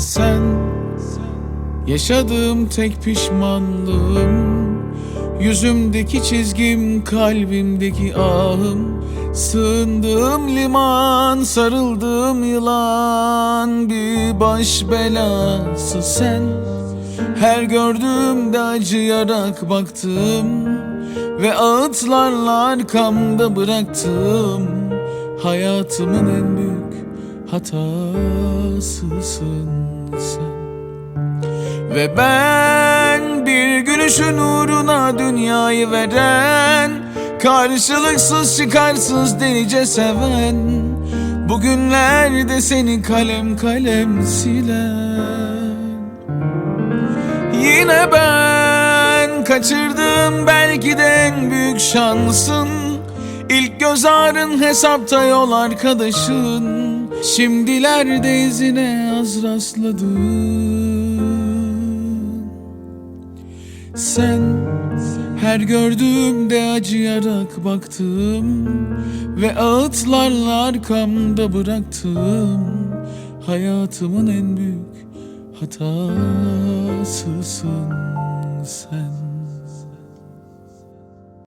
Sen Yaşadığım tek pişmanlığım Yüzümdeki çizgim, kalbimdeki ahım Sığındığım liman, sarıldığım yılan Bir baş belası sen. Her gördüğümde acıyarak baktım Ve ağıtlarla arkamda bıraktım Hayatımın en büyük hatasısın sen. Ve ben bir gülüşün uğruna dünyayı veren Karşılıksız çıkarsız delice seven Bugünlerde seni kalem kalem silen. Yine ben kaçırdım belki de en büyük şansın. İlk göz ağrın hesapta yol arkadaşın Şimdilerde izine az rastladım Sen her gördüğümde acıyarak baktım Ve ağıtlarla arkamda bıraktım. Hayatımın en büyük hatasısın sen